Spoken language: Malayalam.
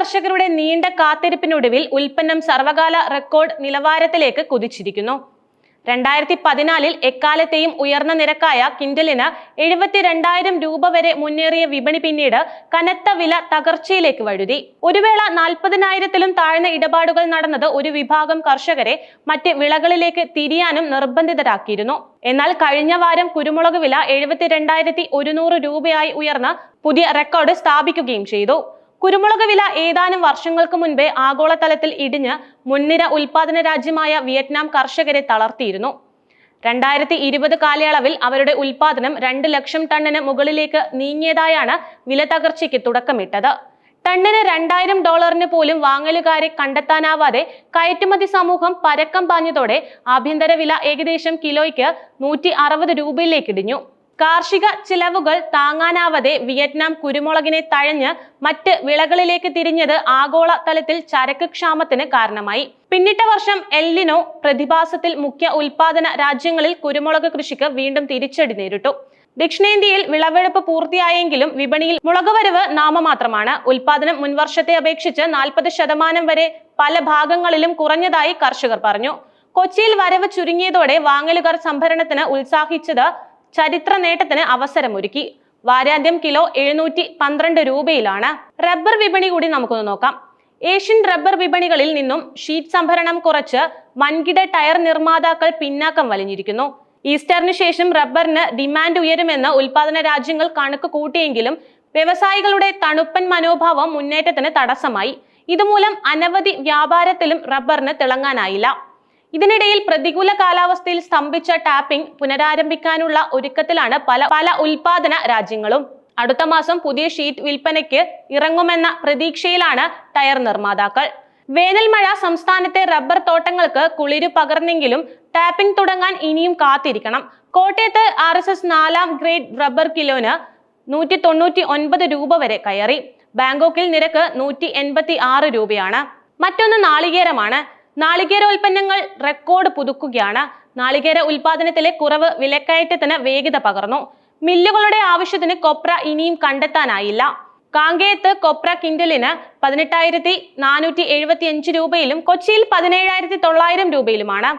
കർഷകരുടെ നീണ്ട കാത്തിരിപ്പിനൊടുവിൽ ഉൽപ്പന്നം സർവകാല റെക്കോർഡ് നിലവാരത്തിലേക്ക് കുതിച്ചിരിക്കുന്നു. രണ്ടായിരത്തി പതിനാലിൽ എക്കാലത്തെയും ഉയർന്ന നിരക്കായ കിൻഡലിന് എഴുപത്തിരണ്ടായിരം രൂപ വരെ മുന്നേറിയ വിപണി പിന്നീട് കനത്ത വില തകർച്ചയിലേക്ക് വഴുതി. ഒരു വേള നാൽപ്പതിനായിരത്തിലും താഴ്ന്ന ഇടപാടുകൾ നടന്നത് ഒരു വിഭാഗം കർഷകരെ മറ്റ് വിളകളിലേക്ക് തിരിയാനും നിർബന്ധിതരാക്കിയിരുന്നു. എന്നാൽ കഴിഞ്ഞ വാരം കുരുമുളക് വില എഴുപത്തിരണ്ടായിരത്തി ഒരുന്നൂറ് രൂപയായി ഉയർന്ന് പുതിയ റെക്കോർഡ് സ്ഥാപിക്കുകയും ചെയ്തു. കുരുമുളക് വില ഏതാനും വർഷങ്ങൾക്ക് മുൻപേ ആഗോളതലത്തിൽ ഇടിഞ്ഞ് മുൻനിര ഉൽപാദന രാജ്യമായ വിയറ്റ്നാം കർഷകരെ തളർത്തിയിരുന്നു. രണ്ടായിരത്തി ഇരുപത് കാലയളവിൽ അവരുടെ ഉൽപാദനം രണ്ട് ലക്ഷം ടണ്ണിന് മുകളിലേക്ക് നീങ്ങിയതായാണ് വില തകർച്ചയ്ക്ക് തുടക്കമിട്ടത്. ടണ്ണിന് രണ്ടായിരം ഡോളറിന് പോലും വാങ്ങലുകാരെ കണ്ടെത്താനാവാതെ കയറ്റുമതി സമൂഹം പരക്കം പാഞ്ഞതോടെ ആഭ്യന്തര വില ഏകദേശം കിലോയ്ക്ക് നൂറ്റി അറുപത് രൂപയിലേക്ക് ഇടിഞ്ഞു. കാർഷിക ചിലവുകൾ താങ്ങാനാവാതെ വിയറ്റ്നാം കുരുമുളകിനെ തഴഞ്ഞ് മറ്റ് വിളകളിലേക്ക് തിരിഞ്ഞത് ആഗോള തലത്തിൽ ചരക്ക് ക്ഷാമത്തിന് കാരണമായി. പിന്നിട്ട വർഷം എല്ലിനോ പ്രതിഭാസത്തിൽ മുഖ്യ ഉൽപാദന രാജ്യങ്ങളിൽ കുരുമുളക് കൃഷിക്ക് വീണ്ടും തിരിച്ചടി നേരിട്ടു. ദക്ഷിണേന്ത്യയിൽ വിളവെടുപ്പ് പൂർത്തിയായെങ്കിലും വിപണിയിൽ മുളകുവരവ് നാമമാത്രമാണ്. ഉൽപാദനം മുൻവർഷത്തെ അപേക്ഷിച്ച് നാൽപ്പത് ശതമാനം വരെ പല ഭാഗങ്ങളിലും കുറഞ്ഞതായി കർഷകർ പറഞ്ഞു. കൊച്ചിയിൽ വരവ് ചുരുങ്ങിയതോടെ വാങ്ങലുകാർ സംഭരണത്തിന് ഉത്സാഹിച്ചത് ചരിത്ര നേട്ടത്തിന് അവസരമൊരുക്കി. വാരാന്ത്യം കിലോ എഴുന്നൂറ്റി പന്ത്രണ്ട് രൂപയിലാണ് റബ്ബർ വിപണി കൂടി നമുക്കൊന്ന് നോക്കാം. ഏഷ്യൻ റബ്ബർ വിപണികളിൽ നിന്നും ഷീറ്റ് സംഭരണം കുറച്ച് വൻകിട ടയർ നിർമ്മാതാക്കൾ പിന്നാക്കം വലിഞ്ഞിരിക്കുന്നു. ഈസ്റ്ററിന് ശേഷം റബ്ബറിന് ഡിമാൻഡ് ഉയരുമെന്ന് ഉൽപാദന രാജ്യങ്ങൾ കണക്ക് കൂട്ടിയെങ്കിലും വ്യവസായികളുടെ തണുപ്പൻ മനോഭാവം മുന്നേറ്റത്തിന് തടസ്സമായി. ഇതുമൂലം അനവധി വ്യാപാരത്തിലും റബ്ബറിന് തിളങ്ങാനായില്ല. ഇതിനിടയിൽ പ്രതികൂല കാലാവസ്ഥയിൽ സ്തംഭിച്ച ടാപ്പിംഗ് പുനരാരംഭിക്കാനുള്ള ഒരുക്കത്തിലാണ് പല പല ഉൽപാദന രാജ്യങ്ങളും. അടുത്ത മാസം പുതിയ ഷീറ്റ് വിൽപ്പനയ്ക്ക് ഇറങ്ങുമെന്ന പ്രതീക്ഷയിലാണ് ടയർ നിർമ്മാതാക്കൾ. വേനൽ മഴ സംസ്ഥാനത്തെ റബ്ബർ തോട്ടങ്ങൾക്ക് കുളിരു പകർന്നെങ്കിലും ടാപ്പിംഗ് തുടങ്ങാൻ ഇനിയും കാത്തിരിക്കണം. കോട്ടയത്ത് ആർ എസ് എസ് നാലാം ഗ്രേഡ് റബ്ബർ കിലോന് നൂറ്റി തൊണ്ണൂറ്റി ഒൻപത് രൂപ വരെ കയറി. ബാങ്കോക്കിൽ നിരക്ക് നൂറ്റി എൺപത്തി ആറ് രൂപയാണ്. മറ്റൊന്ന് നാളികേരമാണ്. നാളികേരോൽപ്പന്നങ്ങൾ റെക്കോർഡ് പുതുക്കുകയാണ്. നാളികേര ഉൽപാദനത്തിലെ കുറവ് വിലക്കയറ്റത്തിന് വേഗത പകർന്നു. മില്ലുകളുടെ ആവശ്യത്തിന് കൊപ്ര ഇനിയും കണ്ടെത്താനായില്ല. കാങ്കയത്ത് കൊപ്ര കിൻഡലിന് പതിനെട്ടായിരത്തി നാനൂറ്റി എഴുപത്തി അഞ്ച് രൂപയിലും കൊച്ചിയിൽ പതിനേഴായിരത്തി തൊള്ളായിരം രൂപയിലുമാണ്.